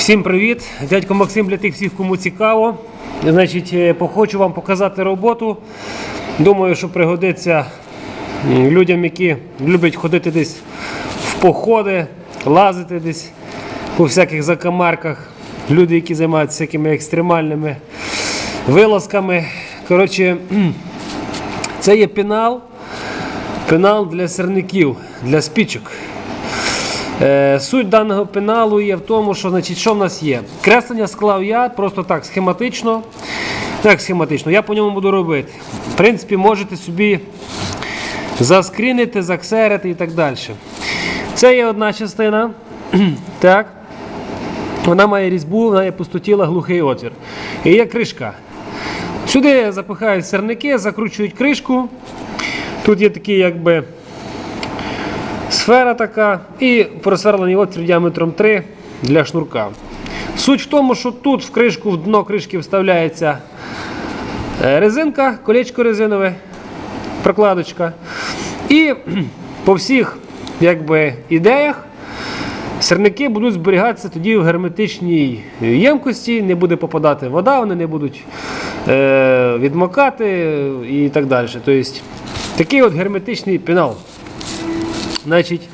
Всім привіт! Дядько Максим для тих всіх, кому цікаво. Значить, е, хочу вам показати роботу. Думаю, що пригодиться людям, які люблять ходити десь в походи, лазити десь по всяких закамарках. Люди, які займаються всякими екстремальними вилазками. Коротше, це є пенал. Пенал для сирників, для спічок. Е, Суть даного пеналу є в тому, що значить, що в нас є. Креслення склав я просто так схематично. Так, схематично, я по ньому буду робити. В принципі, можете собі заскрінити, заксерити і так далі. Це є одна частина. так. Вона має різьбу, вона є пустотіла, глухий отвір. І є кришка. Сюди запихають сирники, закручують кришку. Тут є такий якби сфера така і просверлений отвір діаметром 3 для шнурка. Суть в тому, що тут в кришку, в дно кришки вставляється е, резинка, колечко резинове, прокладочка. І по всіх якби, ідеях сирники будуть зберігатися тоді в герметичній ємкості, не буде попадати вода, вони не будуть е, відмокати і так далі. Тобто, такий от герметичний пенал. Значить,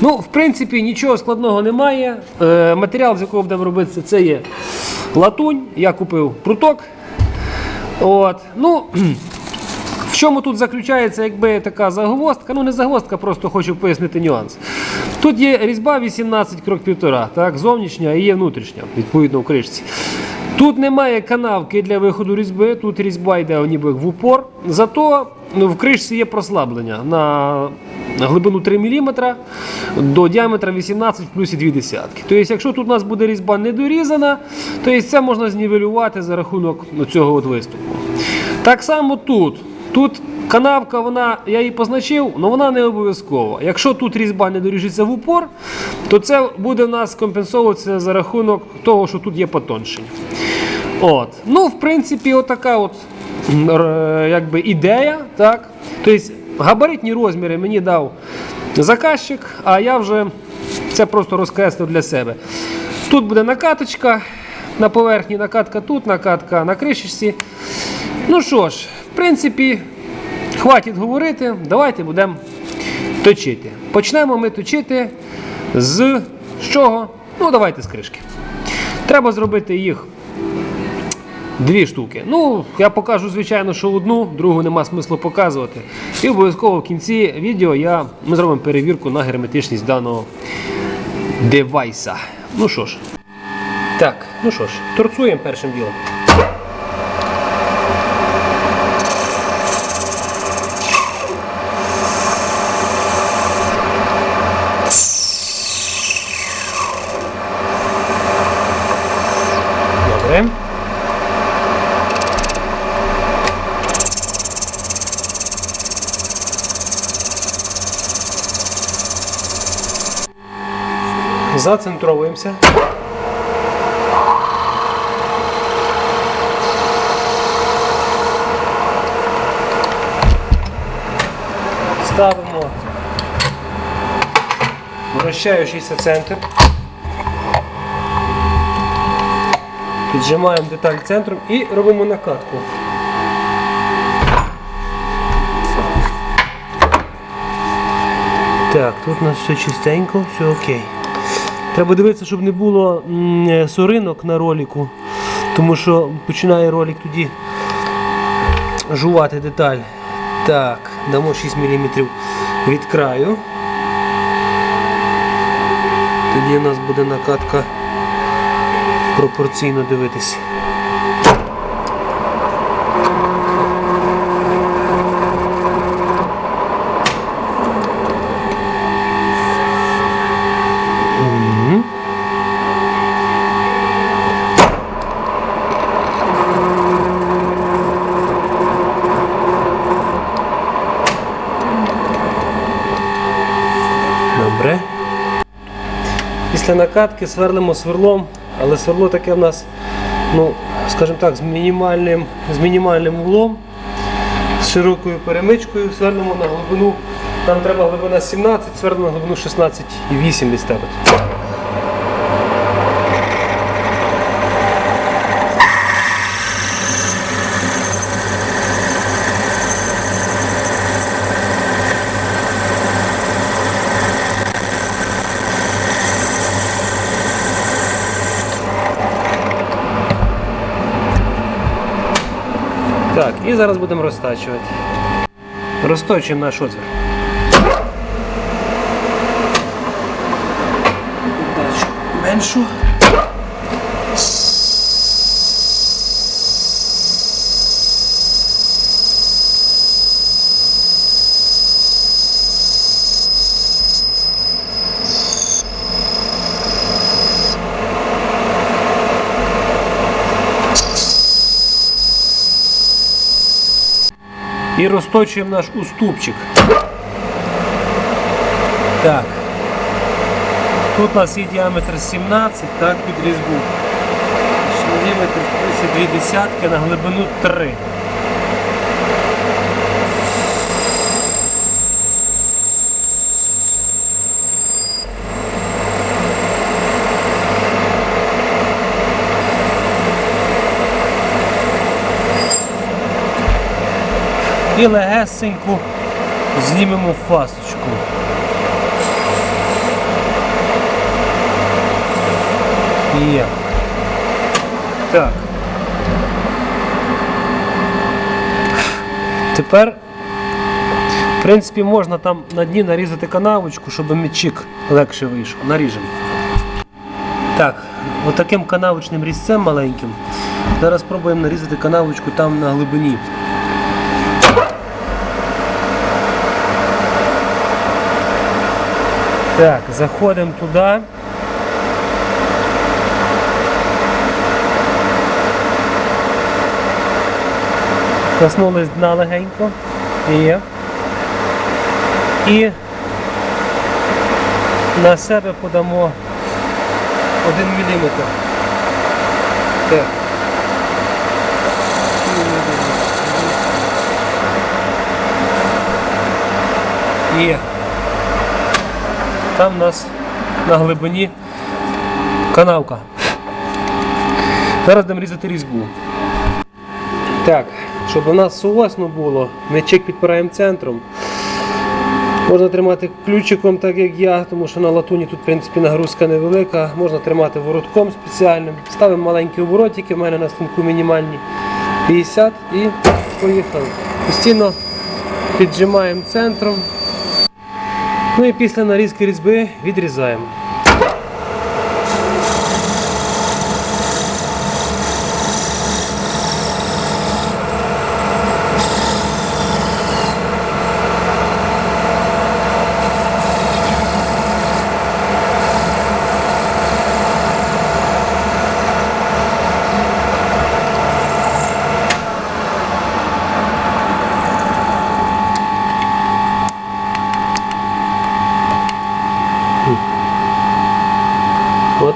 ну, в принципі, нічого складного немає. Е, матеріал, з якого будемо робити, це є латунь. Я купив пруток. От. Ну, в чому тут заключається якби така загвоздка? Ну, не загвоздка, просто хочу пояснити нюанс. Тут є різьба 18 крок півтора, так, зовнішня і є внутрішня, відповідно в кришці. Тут немає канавки для виходу різьби, тут різьба йде ніби в упор. Зато ну, в кришці є прослаблення на глибину 3 мм до діаметра 18 плюс і 2 десятки. Тобто, якщо тут у нас буде різьба недорізана, то це можна знівелювати за рахунок цього от виступу. Так само тут. Тут канавка, вона, я її позначив, але вона не обов'язкова. Якщо тут різьба не доріжеться в упор, то це буде в нас компенсовуватися за рахунок того, що тут є потоншення. От. Ну, в принципі, отака от якби ідея. Так? Тобто габаритні розміри мені дав заказчик, а я вже це просто розкреслив для себе. Тут буде накаточка на поверхні, накатка тут, накатка на кришечці. Ну що ж, в принципі, хватить говорити, давайте будемо точити. Почнемо ми точити з чого? Ну, давайте з кришки. Треба зробити їх дві штуки. Ну, я покажу, звичайно, що одну, другу нема смислу показувати. І обов'язково в кінці відео я, ми зробимо перевірку на герметичність даного девайса. Ну що ж. Так, ну що ж, торцуємо першим ділом. Добре. Зацентровуємося. Ставимо вращаючийся центр. Піджимаємо деталь центром і робимо накатку. Так, тут у нас все чистенько, все окей. Треба дивитися, щоб не було е, соринок на роліку, тому що починає ролик тоді жувати деталь. Так, дамо 6 мм від краю. Тоді у нас буде накатка пропорційно дивитися. Мгм. Добре. Після накатки сверлимо сверлом, але сверло таке в нас, ну, скажімо так, з мінімальним, з мінімальним углом, з широкою перемичкою, сверлимо на глибину. Нам треба глибина 17, сверлимо на глибину 16,8 десь ставити. Так, і зараз будемо розтачувати. Розточуємо наш отвір. Меншу. І розточуємо наш уступчик. Так. Тут у нас є діаметр 17, так, під різьбу. Діаметр 32 десятки на глибину 3. І легесенько знімемо фасочку. Є. Так. Тепер, в принципі, можна там на дні нарізати канавочку, щоб мічик легше вийшов. Наріжемо. Так, отаким канавочним різцем маленьким. Зараз спробуємо нарізати канавочку там на глибині. Так, заходимо туди. Коснулись дна легенько. Є. І на себе подамо 1 мм. Так. Є. Там у нас на глибині канавка. Зараз будемо різати різьбу. Так, щоб у нас сувасно було, м'ячик підпираємо центром. Можна тримати ключиком, так як я, тому що на латуні тут в принципі нагрузка невелика. Можна тримати воротком спеціальним. Ставимо маленькі оборотики, в мене на станку мінімальні 50 і поїхали. Постійно піджимаємо центром. Ну і після нарізки різьби відрізаємо.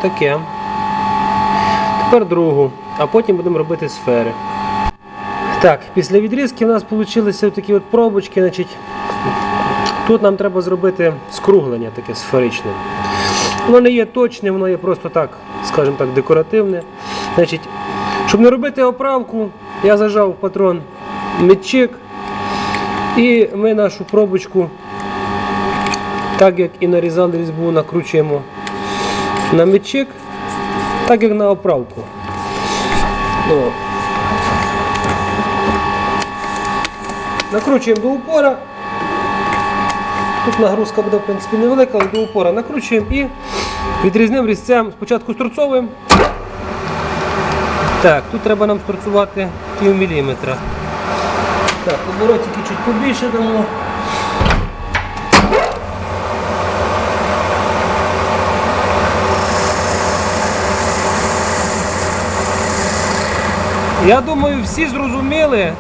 Отаке. Тепер другу, а потім будемо робити сфери. Так, після відрізки у нас вийшли такі от пробочки. Значить, тут нам треба зробити скруглення таке сферичне. Воно не є точне, воно є просто так, скажімо так, декоративне. Значить, щоб не робити оправку, я зажав в патрон мітчик і ми нашу пробочку, так як і нарізали різьбу, накручуємо на мечик, так як на оправку. О. Накручуємо до упора. Тут нагрузка буде в принципі невелика, але до упора накручуємо і відрізним різцем спочатку сторцовуємо. Так, тут треба нам сторцувати пів міліметра. Так, оборотики чуть побільше дамо. Я думаю, всі зрозуміли,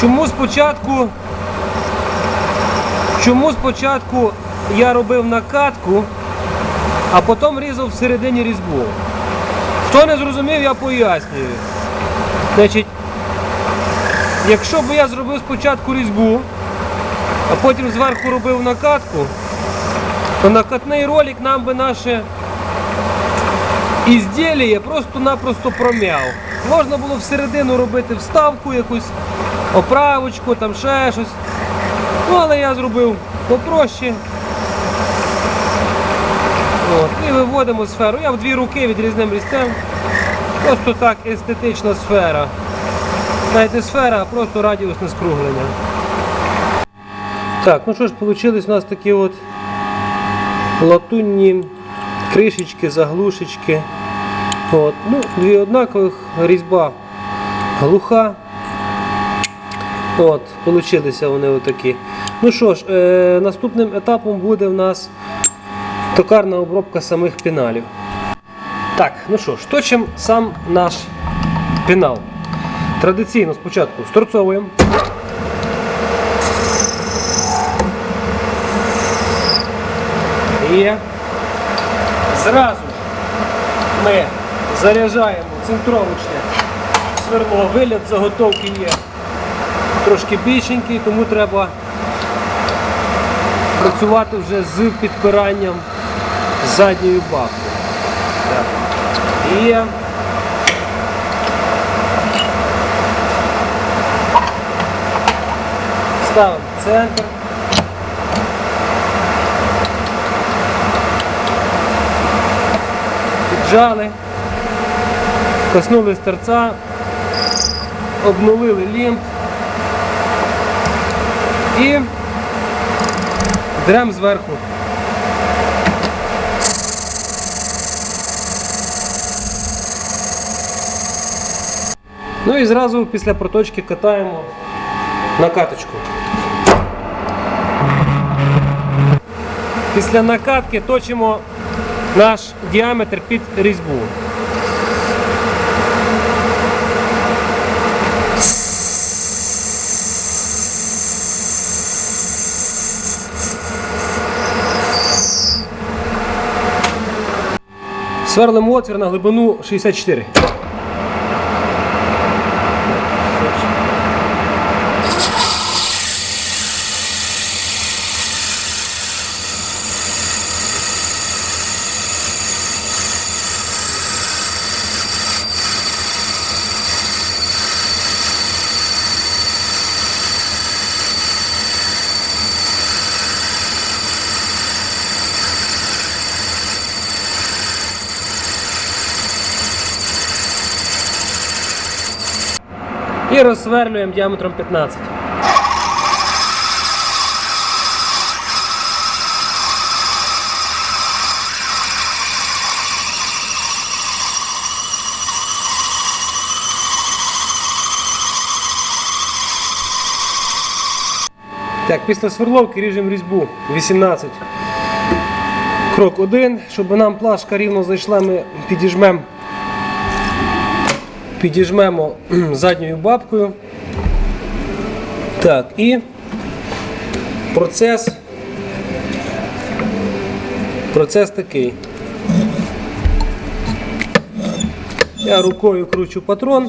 чому спочатку, чому спочатку я робив накатку, а потім різав всередині різьбу. Хто не зрозумів, я пояснюю. Значить, якщо б я зробив спочатку різьбу, а потім зверху робив накатку, то накатний ролик нам би наше ізділля просто-напросто промяв. Можна було всередину робити вставку, якусь оправочку, там ще щось. Ну, але я зробив попроще. От, і виводимо сферу. Я в дві руки відрізним різцем. Просто так естетична сфера. навіть сфера, а просто радіусне скруглення. Так, ну що ж, вийшли у нас такі от латунні кришечки, заглушечки. От. Ну, дві однакових, різьба глуха. От, Получилися вони отакі. Ну що ж, е, наступним етапом буде в нас токарна обробка самих пеналів. Так, ну що ж, точимо сам наш пенал. Традиційно спочатку сторцовуємо. І зразу ми заряджаємо центровочне сверло. Вигляд заготовки є трошки більшенький, тому треба працювати вже з підпиранням задньої бабки. І ставимо центр. Піджали, коснулись торця, обнулили лімб і дрем зверху. Ну і зразу після проточки катаємо накаточку. Після накатки точимо наш діаметр під різьбу. Сверлимо отвір на глибину 64. І розсверлюємо діаметром 15. Так, після сверловки ріжемо різьбу 18. Крок 1. Щоб нам плашка рівно зайшла, ми підіжмемо підіжмемо задньою бабкою. Так, і процес. Процес такий. Я рукою кручу патрон,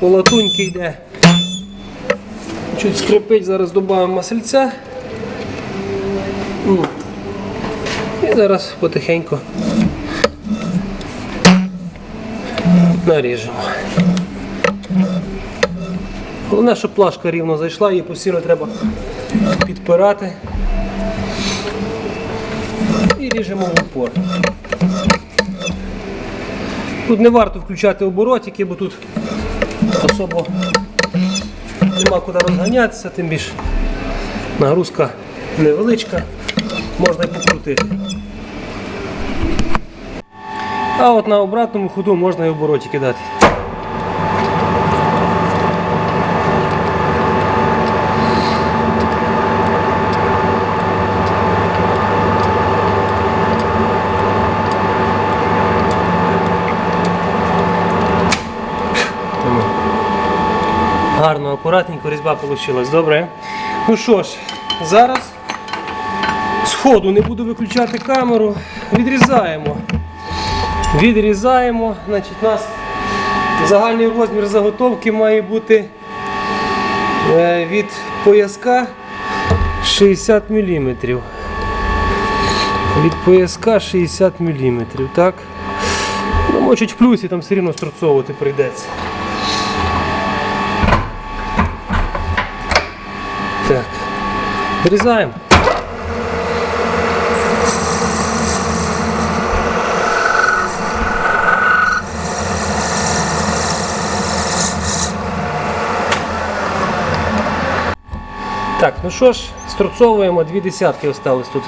по латуньки йде. Чуть скрипить, зараз додамо масельця. І зараз потихеньку наріжемо. Головне, щоб плашка рівно зайшла, її постійно треба підпирати. І ріжемо в упор. Тут не варто включати оборотики, бо тут особо нема куди розганятися, тим більше нагрузка невеличка, можна і покрутити. А от на обратному ходу можна і оборотики дати. Гарно, акуратненько різьба вийшла. Добре. Ну що ж, зараз сходу не буду виключати камеру, відрізаємо. Відрізаємо. Значить, у нас загальний розмір заготовки має бути е, від пояска 60 мм. Від пояска 60 мм. Так? Ну, чуть в плюсі там все рівно стрцовувати прийдеться. Так. Вирізаємо. Так, ну що ж, струцовуємо, дві десятки остались тут.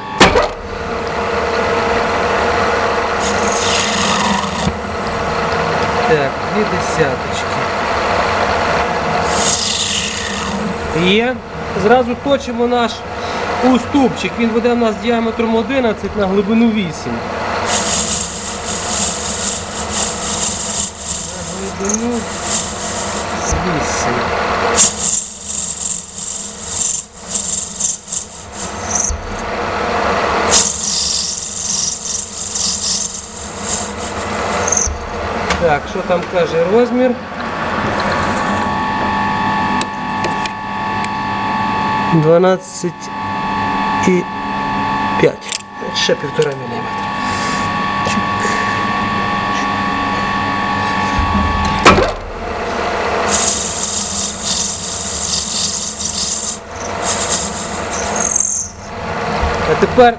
Так, дві десяточки. Є. Зразу точимо наш уступчик. Він буде у нас діаметром 11 на глибину 8. На глибину 8. Так, що там каже розмір? Дванадцять і п'ять. Ще півтора міліметра. А тепер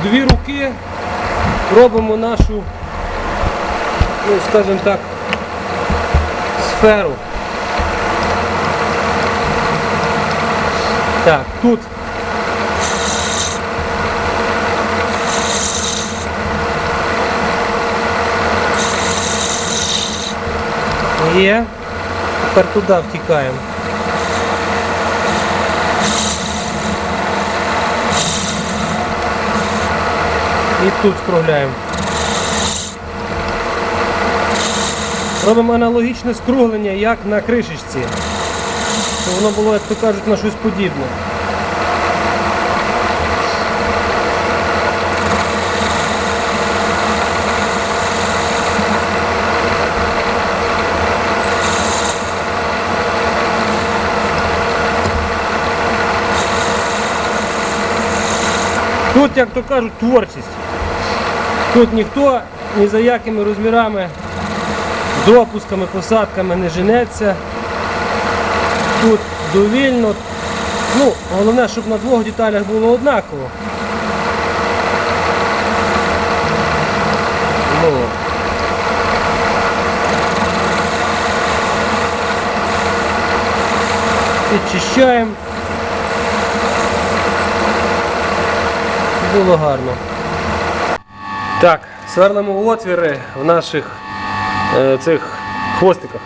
в дві руки робимо нашу ну, скажімо так, сферу. Так, тут є. Тепер туди втікаємо. І тут скругляємо. Робимо аналогічне скруглення, як на кришечці. Щоб воно було, як то кажуть, на щось подібне. Тут, як то кажуть, творчість. Тут ніхто ні за якими розмірами допусками, посадками не женеться. Тут довільно. Ну, головне, щоб на двох деталях було однаково. Ну. Підчищаємо. Було гарно. Так, сверлимо отвіри в наших цих хвостиках.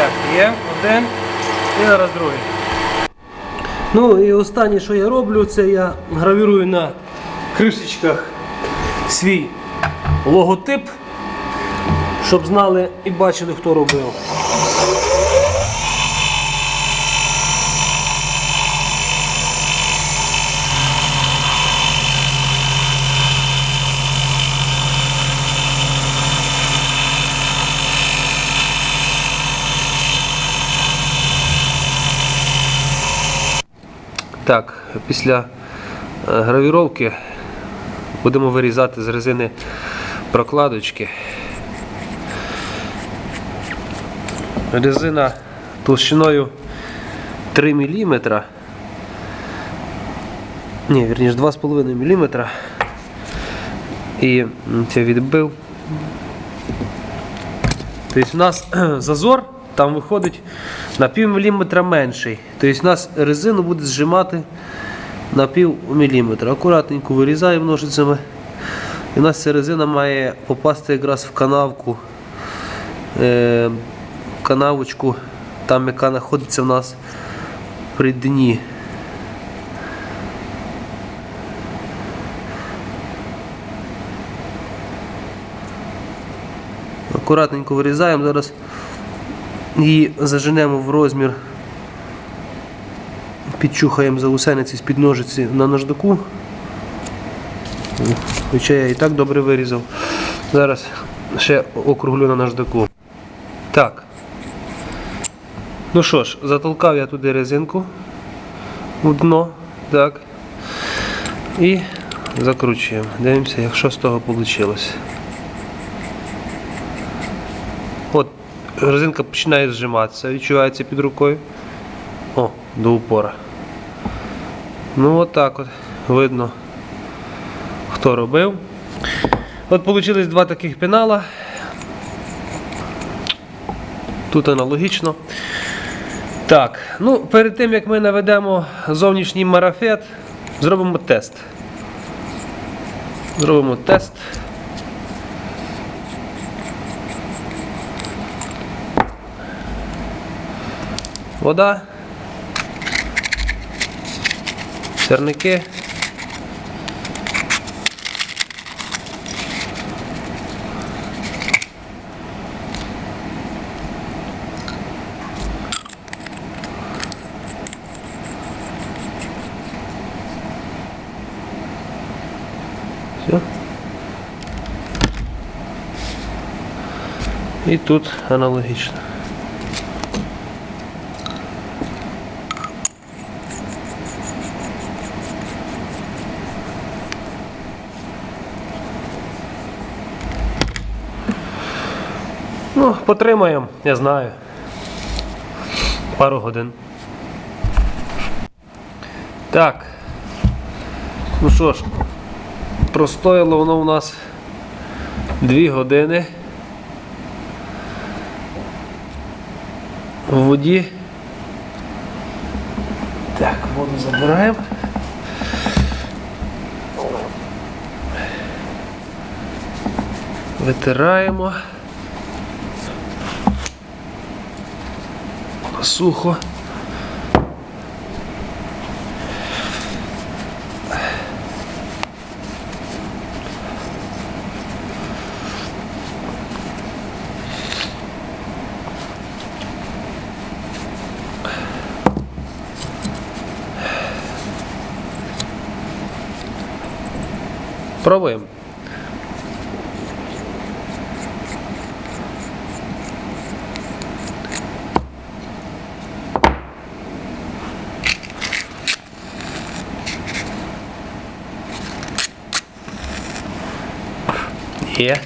Так, є один і зараз другий. Ну і останнє, що я роблю, це я гравірую на кришечках свій логотип, щоб знали і бачили, хто робив. Так, після е, гравіровки будемо вирізати з резини прокладочки. Резина толщиною 3 мм. Ні, вірніше 2,5 мм. І це відбив. Тобто у нас зазор там виходить на пів міліметра менший. Тобто у нас резину буде зжимати на пів міліметра. Акуратненько вирізаємо ножицями. І у нас ця резина має попасти якраз в канавку, е, канавочку, там яка знаходиться у нас при дні. Акуратненько вирізаємо, зараз її заженемо в розмір Підчухаємо заусениці з-під ножиці на наждаку. Хоча я і так добре вирізав. Зараз ще округлю на наждаку. Так. Ну що ж, затолкав я туди резинку у дно. Так. І закручуємо. Дивимося, як що з того вийшло. От резинка починає зжиматися, відчувається під рукою. О, до упора. Ну от от видно, хто робив. От вийшли два таких пенала. Тут аналогічно. Так, ну перед тим як ми наведемо зовнішній марафет, зробимо тест. Зробимо тест. Вода. Сірники. І тут аналогічно. Ну, потримаємо, я знаю. Пару годин. Так. Ну що ж, простояло воно у нас 2 години. В воді. Так, воду забираємо. Витираємо. Сухо. Пробуємо. Є.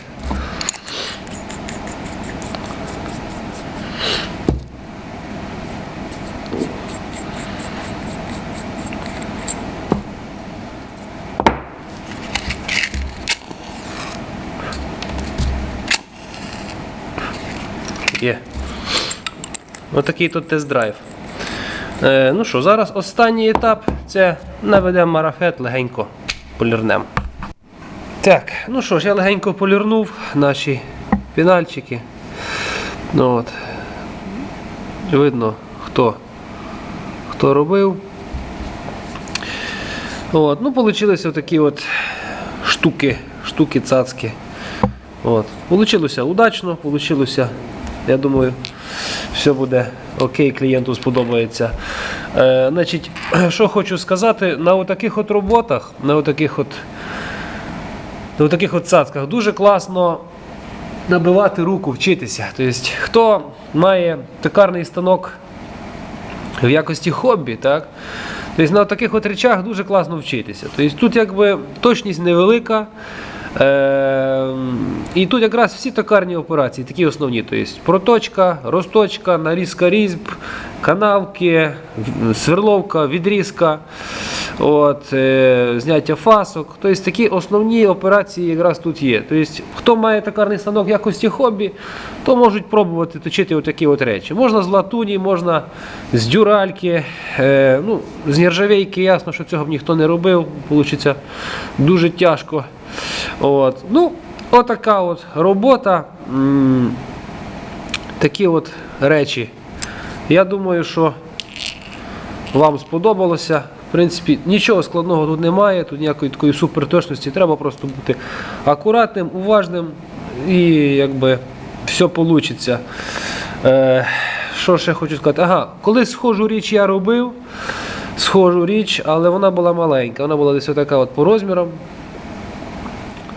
Є. Отакий тут тест-драйв. Е, ну що, зараз останній етап це наведемо марафет легенько полірнемо. Так, ну що ж, я легенько полірнув наші пінальчики. Ну, от. Видно, хто, хто робив. От, ну, получилися такі от штуки, штуки цацки. От. Получилося удачно, получилося, я думаю, все буде окей, клієнту сподобається. Е, значить, що хочу сказати, на отаких от роботах, на отаких от на таких от цацках дуже класно набивати руку, вчитися. Тобто, хто має токарний станок в якості хобі, так? Тобто на таких от речах дуже класно вчитися. Тобто тут якби точність невелика. Е, і тут якраз всі токарні операції, такі основні. Тобто проточка, розточка, нарізка різьб, канавки, сверловка, відрізка, от, е, зняття фасок. Тобто такі основні операції якраз тут є. Тобто, хто має токарний станок в якості хобі, то можуть пробувати точити отакі от речі. Можна з латуні, можна з дюральки, е, ну, з нержавейки, ясно, що цього б ніхто не робив, вийде дуже тяжко. От. Ну, отака от робота. Такі от речі. Я думаю, що вам сподобалося. В принципі, нічого складного тут немає, тут ніякої такої суперточності. Треба просто бути акуратним, уважним і якби все вийде. Е, що ще хочу сказати? Ага, колись схожу річ я робив. схожу річ, але вона була маленька. Вона була десь отака от по розмірам.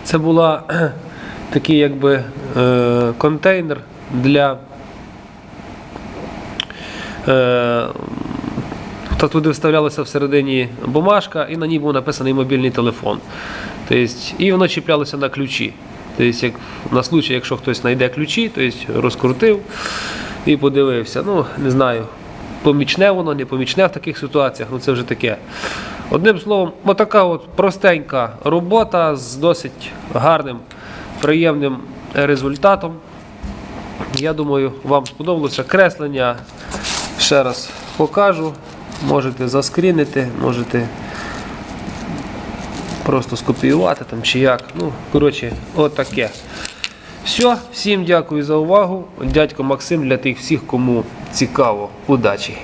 Це була такий якби е, контейнер для. Е, та туди вставлялася всередині бумажка, і на ній був написаний мобільний телефон. Тобто, і воно чіплялося на ключі. Тобто, як, на случай, якщо хтось знайде ключі, тобто розкрутив і подивився. Ну, не знаю, помічне воно, не помічне в таких ситуаціях, ну це вже таке. Одним словом, отака от простенька робота з досить гарним, приємним результатом. Я думаю, вам сподобалося креслення. Ще раз покажу. Можете заскрінити, можете просто скопіювати там чи як. Ну, коротше, отаке. Все, всім дякую за увагу. Дядько Максим для тих всіх, кому цікаво. Удачі!